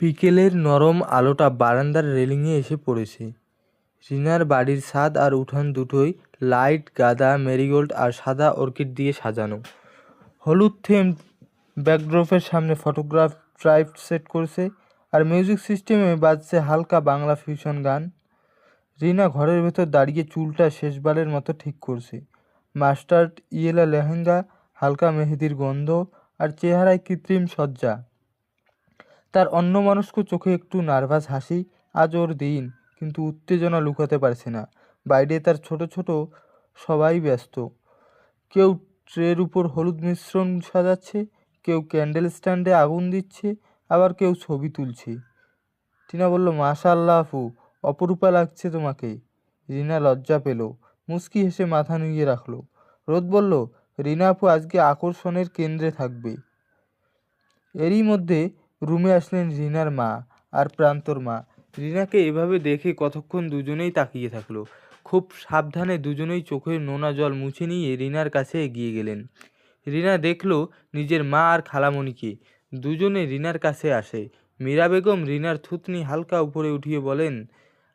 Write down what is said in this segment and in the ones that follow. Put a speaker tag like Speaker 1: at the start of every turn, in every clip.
Speaker 1: বিকেলের নরম আলোটা বারান্দার রেলিংয়ে এসে পড়েছে। রিনার বাড়ির ছাদ আর উঠান দুটোই লাইট, গাঁদা, মেরিগোল্ড আর সাদা অর্কিড দিয়ে সাজানো। হলুদ থেম ব্যাকড্রপের সামনে ফটোগ্রাফ ড্রাইভ সেট করছে আর মিউজিক সিস্টেমে বাজছে হালকা বাংলা ফিউশন গান। রিনা ঘরের ভেতর দাঁড়িয়ে চুলটা শেষবারের মতো ঠিক করছে। মাস্টার্ড ইয়েলা লেহেঙ্গা, হালকা মেহেদির গন্ধ আর চেহারায় কৃত্রিম সজ্জা তার অন্যমনস্ক চোখে একটু নার্ভাস হাসি আজ ওর দিন, কিন্তু উত্তেজনা লুকাতে পারছে না। বাইরে তার ছোট ছোট সবাই ব্যস্ত। কেউ ট্রের উপর হলুদ মিশ্রণ সাজাচ্ছে, কেউ ক্যান্ডেল স্ট্যান্ডে আগুন দিচ্ছে, আবার কেউ ছবি তুলছে। টিনা বলল মাশা আল্লাহ আপু, অপরূপা লাগছে তোমাকে। রিনা লজ্জা পেল, মুচকি হেসে মাথা নুইয়ে রাখল। রোদ বলল, রিনা আপু, আজকে আকর্ষণের কেন্দ্রে থাকবে। এরই মধ্যে রুমে আসলেন রিনার মা আর প্রান্তর মা। রিনাকে এভাবে দেখে কতক্ষণ দুজনেই তাকিয়ে থাকল। খুব সাবধানে দুজনেই চোখের নোনা জল মুছে নিয়ে রিনার কাছে এগিয়ে গেলেন। রিনা দেখল নিজের মা আর খালামণিকে। দুজনে রিনার কাছে আসে। মীরা বেগম রিনার থুতনি হালকা উপরে উঠিয়ে বলেন,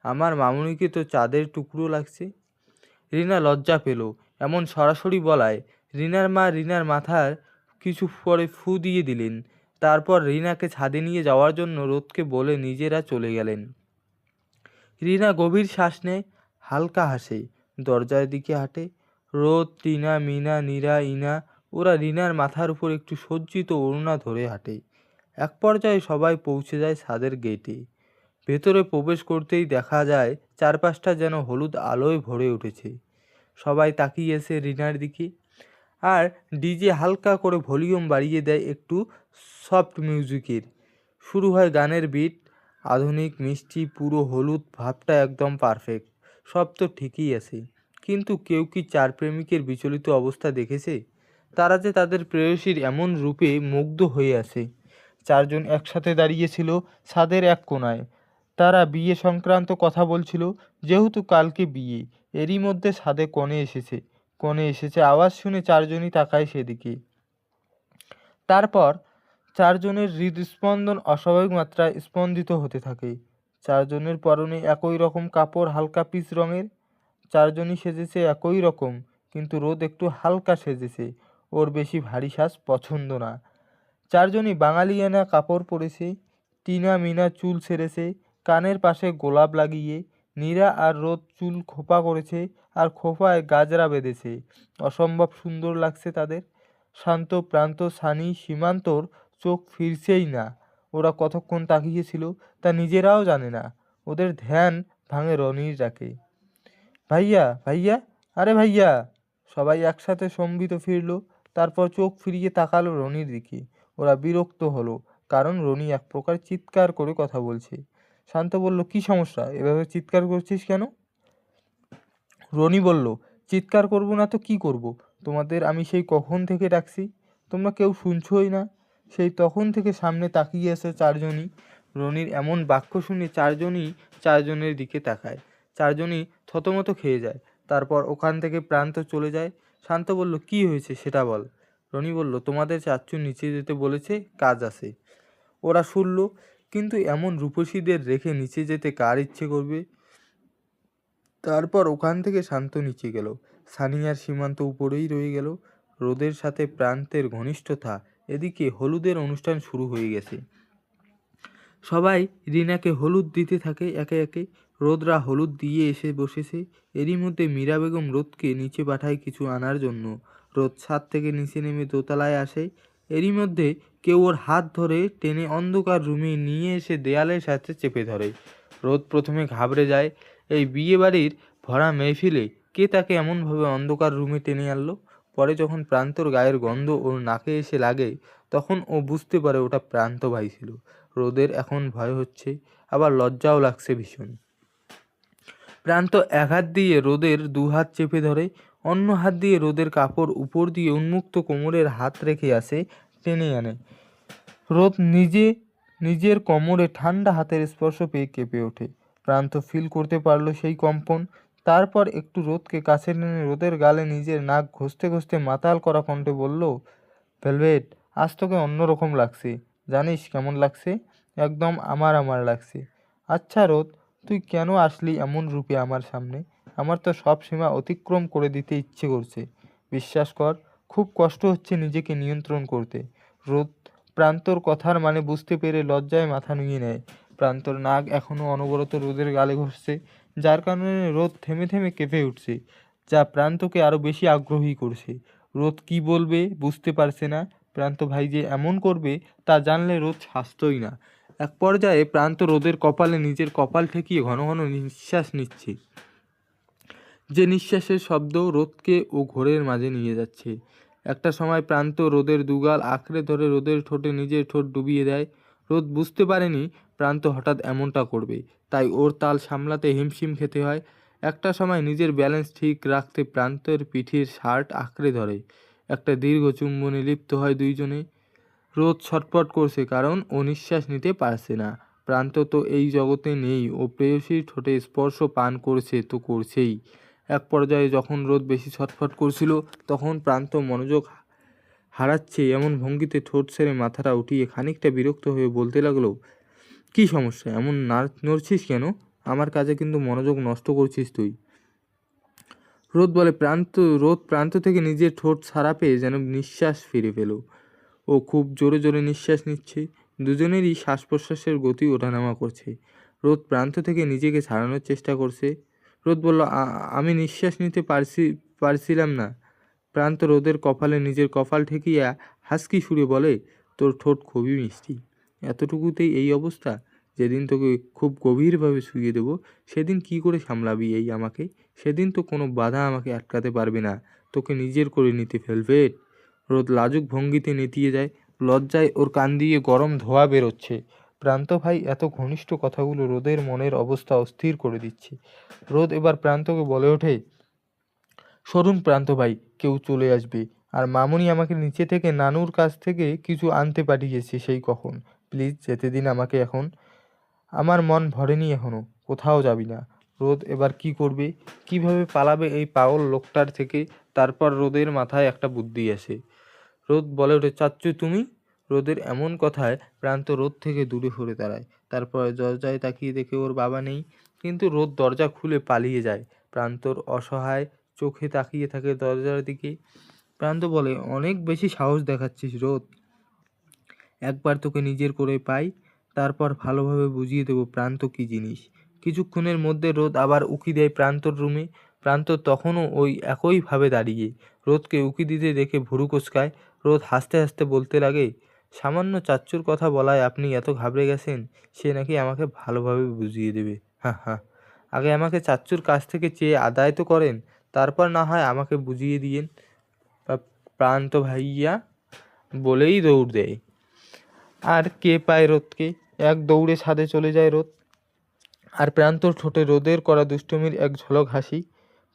Speaker 1: আমার মামুনিকে তো চাঁদের টুকরো লাগছে। রিনা লজ্জা পেল। এমন সরাসরি বলায় রিনার মা রিনার মাথার কিছু পরে ফু দিয়ে দিলেন। তারপর রিনাকে ছাদে নিয়ে যাওয়ার জন্য রোদকে বলে নিজেরা চলে গেলেন। রিনা গভীর শ্বাস নেয়, হালকা হাসে, দরজার দিকে হাঁটে। রোদ, টিনা, মিনা, নীরা, ইনা, ওরা রিনার মাথার উপর একটু সজ্জিত ওড়না ধরে হাঁটে। এক পর্যায়ে সবাই পৌঁছে যায় ছাদের গেটে। ভেতরে প্রবেশ করতেই দেখা যায়, চারপাশটা যেন হলুদ আলোয় ভরে উঠেছে। সবাই তাকিয়েছে রিনার দিকে। আর ডিজে হালকা করে ভলিউম বাড়িয়ে দেয় একটু সফট মিউজিকের। শুরু হয় গানের বিট, আধুনিক, মিষ্টি, পুরো হলুদ, ভাবটা একদম পারফেক্ট, সব তো ঠিকই আছে। কিন্তু কেউ কি চার প্রেমিকের বিচলিত অবস্থা দেখেছে? তারা যে তাদের প্রেয়সীর এমন রূপে মুগ্ধ হয়ে আছে। চারজন একসাথে দাঁড়িয়েছিল ছাদের এক কোনায়। তারা বিয়ে সংক্রান্ত কথা বলছিল, যেহেতু কালকে বিয়ে, এরই মধ্যে ছাদে কনে এসেছে। কনে এসেছে। আওয়াজ শুনে চারজনই তাকায় সেদিকে। তারপর চারজনের হৃদস্পন্দন অস্বাভাবিক মাত্রায় স্পন্দিত হতে থাকে। চারজনের পরনে একই রকম কাপড়, হালকা পিচ রঙের। চারজনই সেজেছে একই রকম, কিন্তু রোদ একটু হালকা সেজেছে। ওর বেশি ভারী সাজ পছন্দ না। চারজনই বাঙালিয়ানা কাপড় পরেছে, টিনা মিনা চুল ছেড়েছে, কানের পাশে গোলাপ লাগিয়ে, নীরা আর রোদ চুল খোপা করেছে আর খোপায় গাজরা বেঁধেছে। অসম্ভব সুন্দর লাগছে তাদের। শান্ত, প্রান্ত, সানি, সীমান্তর চোখ ফিরছেই না। ওরা কতক্ষণ তাকিয়েছিল তা নিজেরাও জানে না। ওদের ধ্যান ভাঙে রনির ডাকে ভাইয়া ভাইয়া, আরে ভাইয়া! সবাই একসাথে সম্বিত ফিরলো। তারপর চোখ ফিরিয়ে তাকালো রনির দিকে। ওরা বিরক্ত হলো, কারণ রনি এক প্রকার চিৎকার করে কথা বলছে। শান্ত বলল, কি সমস্যা? এভাবে চিৎকার করছিস কেন? রনি বলল, চিৎকার করব না তো কি করব? তোমাদের আমি সেই কখন থেকে ডাকছি? তোমরা কেউ শুনছই না? সেই তখন থেকে সামনে তাকিয়ে আছে চারজনই। রনির এমন বাক্য শুনে চারজনই চারজনের দিকে তাকায়। চারজনই থতমত খেয়ে যায়। তারপর ওখান থেকে প্রান্ত চলে যায়। শান্ত বলল, কি হয়েছে সেটা বল। রনি বলল, তোমাদের চাচ্চু নিচে যেতে বলেছে, কাজ আছে। ওরা শুনল, কিন্তু এমন রূপসীদের রেখে নিচে যেতে কার ইচ্ছে করবে? তারপর ওখান থেকে শান্ত নিচে গেল। সানিয়ার সীমান্ত উপরেই রয়ে গেল। রোদের সাথে প্রান্তের ঘনিষ্ঠতা, এদিকে হলুদের অনুষ্ঠান শুরু হয়ে গেছে। সবাই রিনাকে হলুদ দিতে থাকে একে একে। রোদরা হলুদ দিয়ে এসে বসেছে। এরই মধ্যে মীরা বেগম রোদকে নিচে পাঠায় কিছু আনার জন্য। রোদ ছাদ থেকে নিচে নেমে দোতলায় আসে। এরই মধ্যে কেউ ওর হাত ধরে টেনে অন্ধকার রুমে নিয়ে এসে দেয়ালের সাথে চেপে ধরে। রোদ প্রথমে ঘাবড়ে যায়। এই বিয়ে বাড়ির ভরা মেহফিলে কে তাকে এমনভাবে অন্ধকার রুমে টেনে আনলো? পরে যখন প্রান্তর গায়ের গন্ধ ওর নাকে এসে লাগে, তখন ও বুঝতে পারে ওটা প্রান্ত ভাই ছিল। রোদের এখন ভয় হচ্ছে, আবার লজ্জাও লাগছে ভীষণ। প্রান্ত এক হাত দিয়ে রোদের দু হাত চেপে ধরে, অন্য হাত দিয়ে রোদের কাপড় উপর দিয়ে উন্মুক্ত কোমরের হাত রেখে আসে, টেনে আনে। রোদ নিজে নিজের কোমরে ঠান্ডা হাতের স্পর্শ পেয়ে কেঁপে ওঠে। প্রান্ত ফিল করতে পারল সেই কম্পন। তারপর একটু রোদকে কাছে টেনে রোদের গালে নিজের নাক ঘষতে ঘষতে মাতাল করা কণ্ঠে বলল, ভেলভেট, আজ তোকে অন্যরকম লাগছে। জানিস কেমন লাগছে? একদম আমার আমার লাগছে। আচ্ছা রোদ, তুই কেন আসলি এমন রূপে আমার সামনে? আমার তো সব সীমা অতিক্রম করে দিতে ইচ্ছে করছে। বিশ্বাস কর, খুব কষ্ট হচ্ছে নিজেকে নিয়ন্ত্রণ করতে। রোদ প্রান্তর কথার মানে বুঝতে পেরে লজ্জায় মাথা নুয়ে নেয়। প্রান্তর নাক এখনও অনবরত রোদের গালে ঘষছে, যার কারণে রোদ থেমে থেমে কেঁপে উঠছে, যা প্রান্তকে আরও বেশি আগ্রহী করছে। রোদ কি বলবে বুঝতে পারছে না, প্রান্ত ভাই যে এমন করবে তা জানলে রোদ হাসতই না। এক পর্যায়ে প্রান্ত রোদের কপালে নিজের কপাল ঠেকিয়ে ঘন ঘন নিঃশ্বাস নিচ্ছে। যে নিঃশ্বাসের শব্দ রোদকে ও ঘোরের মাঝে নিয়ে যাচ্ছে। একটা সময় প্রান্ত রোদের দুগাল আঁকড়ে ধরে রোদের ঠোঁটে নিজের ঠোঁট ডুবিয়ে দেয়। রোদ বুঝতে পারেনি প্রান্ত হঠাৎ এমনটা করবে, তাই ওর তাল সামলাতে হিমশিম খেতে হয়। একটা সময় নিজের ব্যালেন্স ঠিক রাখতে প্রান্তের পিঠের শার্ট আঁকড়ে ধরে। একটা দীর্ঘ চুম্বনে লিপ্ত হয় দুইজনে। রোদ ছটপট করছে কারণ ও নিঃশ্বাস নিতে পারছে না। প্রান্ত তো এই জগতে নেই, ও প্রেয়সীর ঠোঁটে স্পর্শ পান করছে তো করছেই। এক পর্যায়ে যখন রোদ বেশি ছটফট করছিল, তখন প্রান্ত মনোযোগ হারাচ্ছে এমন ভঙ্গিতে ঠোঁট সেরে মাথাটা উঠিয়ে খানিকটা বিরক্ত হয়ে বলতে লাগল, কী সমস্যা? এমন নড়ছিস কেন? আমার কাজে কিন্তু মনোযোগ নষ্ট করছিস তুই। রোদ বলে, প্রান্ত, রোদ প্রান্ত থেকে নিজের ঠোঁট ছাড়া পেয়ে যেন নিঃশ্বাস ফিরে পেল। ও খুব জোরে জোরে নিঃশ্বাস নিচ্ছে। দুজনেরই শ্বাস প্রশ্বাসের গতি ওঠানামা করছে। রোদ প্রান্ত থেকে নিজেকে ছাড়ানোর চেষ্টা করছে। রোদ বলল আমি নিঃশ্বাস নিতে পারছি, পারছিলাম না। প্রান্ত রোদের কপালে নিজের কপাল ঠেকিয়া হাসকি সুরে বলে, তোর ঠোঁট খুবই মিষ্টি। এতটুকুতেই এই অবস্থা? যেদিন তোকে খুব গভীরভাবে শুয়ে দেবো, সেদিন কি করে সামলাবি এই আমাকে? সেদিন তো কোনো বাধা আমাকে আটকাতে পারবে না। তোকে নিজের করে নিতে ফেলবে। রোদ লাজুক ভঙ্গিতে নেতিয়ে যায়। লজ্জায় ওর কান দিয়ে গরম ধোয়া বেরোচ্ছে। প্রান্ত ভাই, এত ঘনিষ্ঠ কথাগুলো রোদের মনের অবস্থা অস্থির করে দিচ্ছে। রোদ এবার প্রান্তকে বলে ওঠে, সরুন প্রান্ত ভাই, কেউ চলে আসবে। আর মামুনি আমাকে নিচে থেকে নানুর কাছ থেকে কিছু আনতে পাঠিয়েছে সেই কখন। প্লিজ যেতে দিন আমাকে এখন। আমার মন ভরেনি এখনও কোথাও যাবি না। রোদ এবার কি করবে? কীভাবে পালাবে এই পাগল লোকটার থেকে? তারপর রোদের মাথায় একটা বুদ্ধি আসে। রোদ বলে ওঠে, চাচ্চু, তুমি? রোদের এমন কথায় প্রান্ত রোদ থেকে দূরে সরে দাঁড়ায়। তারপর দরজায় তাকিয়ে দেখে ওর বাবা নেই। কিন্তু রোদ দরজা খুলে পালিয়ে যায়। প্রান্তর অসহায় চোখে তাকিয়ে থাকে দরজার দিকে। প্রান্ত বলে, অনেক বেশি সাহস দেখাচ্ছিস রোদ। একবার তোকে নিজের করে পাই, তারপর ভালোভাবে বুঝিয়ে দেবো প্রান্ত কী জিনিস। কিছুক্ষণের মধ্যে রোদ আবার উকি দেয় প্রান্তর রুমে। প্রান্ত তখনও ওই একইভাবে দাঁড়িয়ে। রোদকে উকি দিতে দেখে ভুরু কোচকায় রোদ হাসতে হাসতে বলতে লাগে সামান্য চাচ্চুর কথা বলায় আপনি এত ঘাবড়ে গেছেন, সে নাকি আমাকে ভালোভাবে বুঝিয়ে দেবে। হ্যাঁ হ্যাঁ আগে আমাকে চাচ্চুর কাছ থেকে চেয়ে আদায় তো করেন, তারপর না হয় আমাকে বুঝিয়ে দিয়েন। প্রান্ত ভাইয়া বলেই দৌড় দেয়। আর কে পায় রোদকে? এক দৌড়ে ছাদে চলে যায় রোদ। আর প্রান্তর ঠোঁটে রোদের করা দুষ্টুমির এক ঝলক হাসি।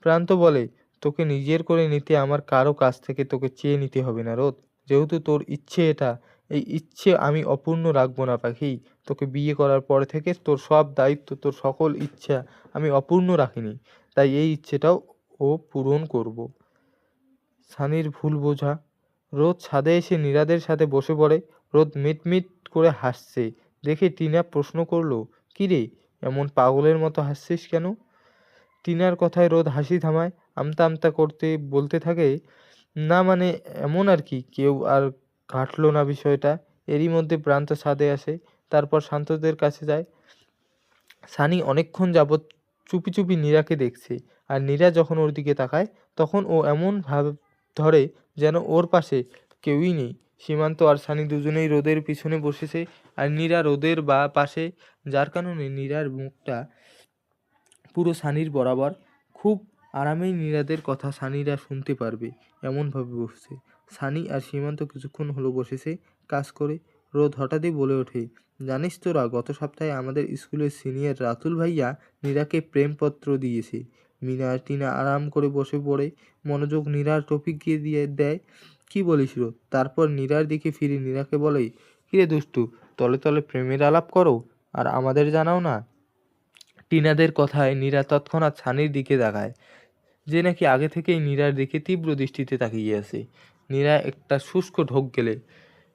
Speaker 1: প্রান্ত বলে, তোকে নিজের করে নিতে আমার কারও কাছ থেকে তোকে চেয়ে নিতে হবে না রোদ। যেহেতু তোর ইচ্ছে এটা এই ইচ্ছে আমি অপূর্ণ রাখব না পাখি। তোকে বিয়ে করার পর থেকে তোর সব দায়িত্ব, তোর সকল ইচ্ছা আমি অপূর্ণ রাখিনি। তাই এই ইচ্ছেটাও ও পূরণ করব। সানির ভুল বোঝা। রোদ ছাদে এসে নীরাদের সাথে বসে পড়ে। রোদ মিটমিট করে হাসছে। দেখে টিনা প্রশ্ন করল কিরে এমন পাগলের মতো হাসছিস কেন? টিনার কথায় রোদ হাসি থামায়। আমতা আমতা করতে বলতে থাকে, না মানে এমন আর কি, কেউ আর ঘাটলো না বিষয়টা। এরই মধ্যে প্রান্ত ছাদে আসে, তারপর শান্তদের কাছে যায়। সানি অনেকক্ষণ যাবৎ চুপি চুপি নীরাকে দেখছে, আর নীরা যখন ওর দিকে তাকায়, তখন ও এমন ভাব ধরে যেন ওর পাশে কেউই নেই। সীমান্ত আর সানি দুজনেই রোদের পিছনে বসেছে, আর নীরা রোদের বা পাশে, যার কারণে নীরার মুখটা পুরো সানির বরাবর। খুব আরামেই নীরাদের কথা সানিরা শুনতে পারবে, এমনভাবে বসছে। সানি আর সীমান্ত কিছুক্ষণ হলো বসেছে কাজ করে। রোদ হঠাৎই বলে ওঠে, জানিস তোরা, গত সপ্তাহে আমাদের স্কুলের সিনিয়র রাতুল ভাইয়া নীরাকে প্রেমপত্র দিয়েছে। মিনা আর টিনা আরাম করে বসে পড়ে, মনোযোগ নীরার টপিক গিয়ে দিয়ে দেয়, কি বলিস রোদ? তারপর নীরার দিকে ফিরে নীরাকে বলে, কিরে দুষ্টু, তলে তলে প্রেমের আলাপ করো, আর আমাদের জানাও না? টিনাদের কথায় নীরা তৎক্ষণাৎ সানির দিকে তাকায়, যে নাকি আগে থেকেই নীরার দিকে তীব্র দৃষ্টিতে তাকিয়ে আছে। নীরা একটা শুষ্ক ঢোক গেলে।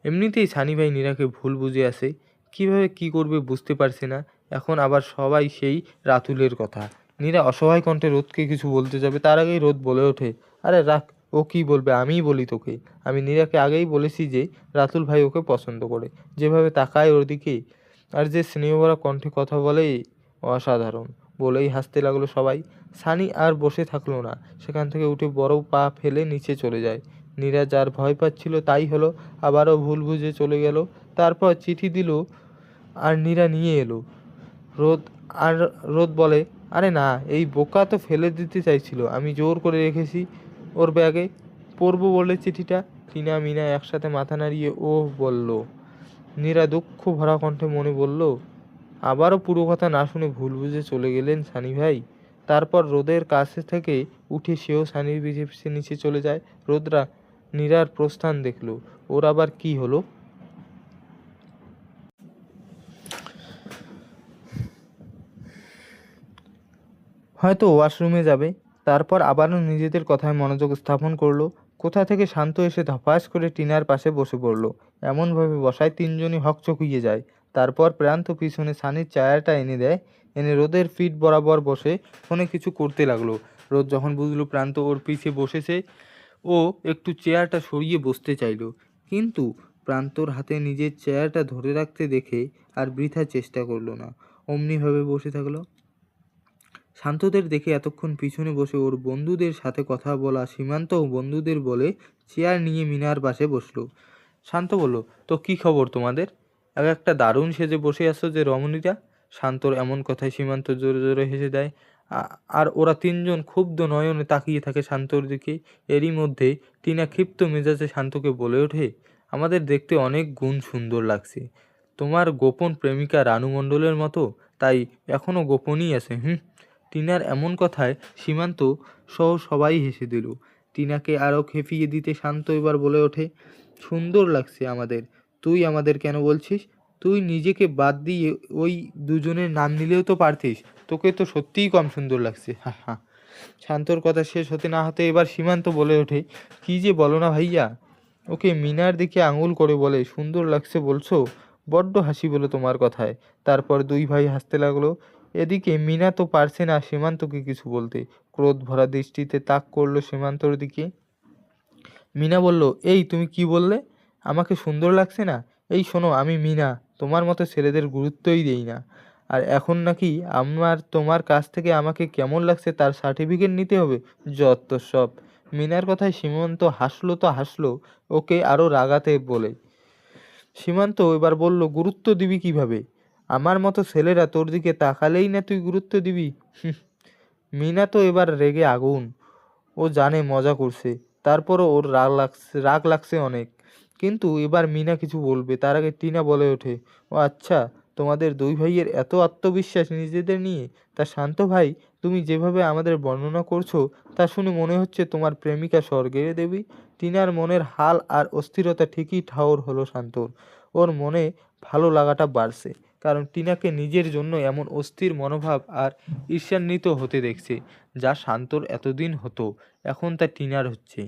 Speaker 1: এমনিতেই সানি ভাই নীরাকে ভুল বুঝে আসে। কীভাবে কী করবে বুঝতে পারছে না। এখন আবার সবাই সেই রাতুলের কথা। নীরা অসহায় কণ্ঠে রোদকে কিছু বলতে যাবে, তার আগেই রোদ বলে ওঠে। আরে রাখ, ও কি বলবে? আমিই বলি তোকে। আমি নীরাকে আগেই বলেছি যে রাতুল ভাই ওকে পছন্দ করে। যেভাবে তাকায় ওর দিকে। আর যে স্নেহভরা কণ্ঠে কথা বলে, অসাধারণ। বলেই হাসতে লাগল সবাই। সানি আর বসে থাকল না। সেখান থেকে উঠে বড় পা ফেলে নিচে চলে যায়। নীরা যার ভয় পাচ্ছিল, তাই হলো আবারও ভুল বুঝে চলে গেল। তারপর চিঠি দিল আর নীরা নিয়ে এলো। রোদ আর রোদ বলে, আরে না, এই বোকা তো ফেলে দিতে চাইছিল, আমি জোর করে রেখেছি ওর ব্যাগে। পড়ব বলে চিঠিটা? টিনা মিনা একসাথে মাথা নাড়িয়ে ও বলল। নীরা দুঃখ ভরা কণ্ঠে মনে বলল, আবারও পুরো কথা না শুনে ভুল বুঝে চলে গেলেন সানি ভাই। তারপর রোদের কাছে থেকে উঠে সেও সানির পিছে নিচে চলে যায়। রোদরা নীরার প্রস্থান দেখল। ওর আবার কি হলো? হয়তো ওয়াশরুমে যাবে। তারপর আবারও নিজেদের কথায় মনোযোগ স্থাপন করল। কোথা থেকে শান্ত এসে ধপাস করে টিনার পাশে বসে পড়ল। এমনভাবে বসায় তিনজনই হকচকিয়ে যায়। তারপর প্রান্ত পিছনে সানির চায়াটা এনে দেয়। এনে রোদের ফিট বরাবর বসে ফোনে কিছু করতে লাগল। রোদ যখন বুঝলো প্রান্ত ওর পিছে বসেছে ও একটু চেয়ারটা সরিয়ে বসতে চাইলো। কিন্তু প্রান্তর হাতে নিজের চেয়ারটা ধরে রাখতে দেখে আর বৃথা চেষ্টা করল না। অমনিভাবে বসে থাকল। শান্তদের দেখে এতক্ষণ পিছনে বসে ওর বন্ধুদের সাথে কথা বলা সীমান্ত বন্ধুদের বলে চেয়ার নিয়ে মিনার পাশে বসল। শান্ত বলল, তো কি খবর তোমাদের? এক একটা দারুণ সেজে বসে আছো যে রমণীরা? শান্তর এমন কথায় সীমান্ত জোরে জোরে হেসে দেয়। আর ওরা তিনজন ক্ষুব্ধ নয়নে তাকিয়ে থাকে শান্তর দিকে। এরই মধ্যে টিনা ক্ষিপ্ত মেজাজে শান্তকে বলে ওঠে, আমাদের দেখতে অনেক গুণ সুন্দর লাগছে। তোমার গোপন প্রেমিকা রানু মণ্ডলের মতো, তাই এখনও গোপনই আছে, হুম? টিনার এমন কথায় সীমান্ত সহ সবাই হেসে দিল। টিনাকে আরও খেপিয়ে দিতে শান্ত এবার বলে ওঠে, সুন্দর লাগছে আমাদের। তুই আমাদের কেন বলছিস? তুই নিজেকে বাদ দিয়ে ওই দুজনের নাম নিলেও তো পারতিস। তোকে তো সত্যিই কম সুন্দর লাগছে। হা হা। শান্তর কথা শেষ হতে না হতে এবার সীমান্ত বলে ওঠে। কি যে বলো না ভাইয়া? ওকে মিনার দিকে আঙুল করে বলে, সুন্দর লাগছে বলছো? বড্ড হাসি বলো তোমার কথায়। তারপর দুই ভাই হাসতে লাগল। এদিকে মিনা তো পারছে না সীমান্তকে কিছু বলতে। ক্রোধ ভরা দৃষ্টিতে তাক করল সীমান্তর দিকে। মিনা বলল, এই তুমি কি বললে? আমাকে সুন্দর লাগছে না? এই শোনো, আমি মিনা। তোমার মতো ছেলেদের গুরুত্বই দেই না। আর এখন নাকি আমার, তোমার কাছ থেকে আমাকে কেমন লাগছে তার সার্টিফিকেট নিতে হবে? যত সব। মিনার কথায় সীমান্ত হাসলো তো হাসলো, ওকে আরও রাগাতে বলে। সীমান্ত এবার বলল, গুরুত্ব দিবি কীভাবে? আমার মতো ছেলেরা তোর দিকে তাকালেই না তুই গুরুত্ব দিবি। মিনা তো এবার রেগে আগুন। ও জানে মজা করছে। তারপরও ওর রাগ লাগছে রাগ লাগছে অনেক। কিন্তু এবার মিনা কিছু বলবে। তার আগে টিনা বলে ওঠে, ও আচ্ছা তোমাদের দুই ভাইয়ের এত আত্মবিশ্বাস নিজেদের নিয়ে? তা শান্ত ভাই, তুমি যেভাবে আমাদের বর্ণনা করছ, তা শুনে মনে হচ্ছে তোমার প্রেমিকা স্বর্গের দেবী। টিনার মনের হাল আর অস্থিরতা ঠিকই ঠাওর হলো শান্তর। ওর মনে ভালো লাগাটা বাড়ছে, কারণ টিনাকে নিজের জন্য এমন অস্থির মনোভাব আর ঈর্ষান্বিত হতে দেখছে, যা শান্তর এতদিন হতো, এখন তা টিনার হচ্ছে।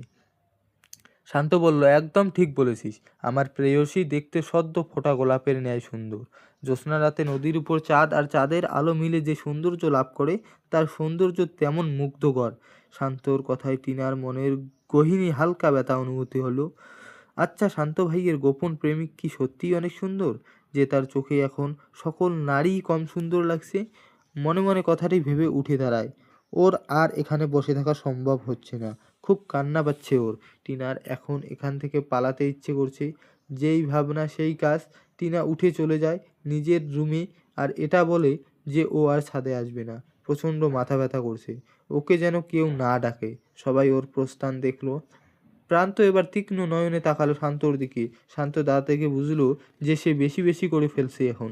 Speaker 1: শান্ত বলল, একদম ঠিক বলেছিস। আমার প্রেয়সী দেখতে সদ্য ফোটা গোলাপের ন্যায় সুন্দর। জ্যোৎস্না রাতে নদীর উপর চাঁদ আর চাঁদের আলো মিলে যে সৌন্দর্য লাভ করে, তার সৌন্দর্য তেমন মুগ্ধকর। শান্তর কথায় টিনার মনের গহিনী হালকা ব্যথা অনুভূতি হলো। আচ্ছা শান্ত ভাইয়ের গোপন প্রেমিক কি সত্যিই অনেক সুন্দর? যে তার চোখে এখন সকল নারীই কম সুন্দর লাগছে? মনে মনে কথাটি ভেবে উঠে দাঁড়ায়। ওর আর এখানে বসে থাকা সম্ভব হচ্ছে না। খুব কান্না পাচ্ছে ওর। টিনার এখন এখান থেকে পালাতে ইচ্ছে করছে। যেই ভাবনা, সেই কাজ টিনা উঠে চলে যায় নিজের রুমে আর এটা বলে যে ও আর ছাদে আসবে না। প্রচণ্ড মাথা ব্যথা করছে। ওকে যেন কেউ না ডাকে। সবাই ওর প্রস্থান দেখল। প্রান্ত এবার তীক্ষ্ণ নয়নে তাকালো শান্তর দিকে। শান্ত দা থেকে বুঝলো যে সে বেশি বেশি করে ফেলছে এখন।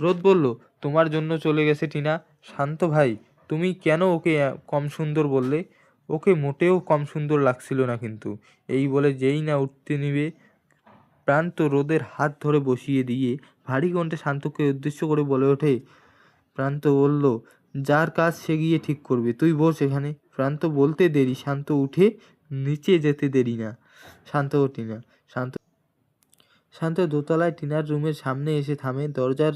Speaker 1: রোদ বলল, তোমার জন্য চলে গেছে টিনা। শান্ত ভাই, তুমি কেন ওকে কম সুন্দর বললে? ওকে মোটেও কম সুন্দর লাগছিল না কিন্তু। এই বলে যেই না উঠতে নিবে, প্রান্ত রোদের হাত ধরে বসিয়ে দিয়ে ভারী কণ্ঠে শান্তকে উদ্দেশ্য করে বলে ওঠে, প্রান্ত বলল, যার কাজ সে গিয়ে ঠিক করবে। তুই বস এখানে। প্রান্ত বলতে দেরি, শান্ত উঠে নিচে যেতে দেরি না। শান্ত ওঠি না শান্ত শান্ত দোতলায় টিনার রুমের সামনে এসে থামে। দরজার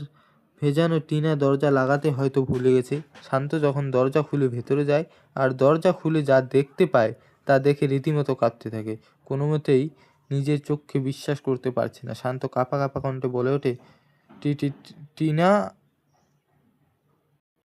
Speaker 1: ভেজানো টিনা দরজা লাগাতে হয়তো ভুলে গেছে। শান্ত যখন দরজা খুলে ভেতরে যায় আর দরজা খুলে যা দেখতে পায়, তা দেখে রীতিমতো কাঁপতে থাকে। কোনো মতেই নিজের চোখকে বিশ্বাস করতে পারছে না। শান্ত কাঁপা কাঁপা কণ্ঠে বলে ওঠে, "টি- টি- টি- টিনা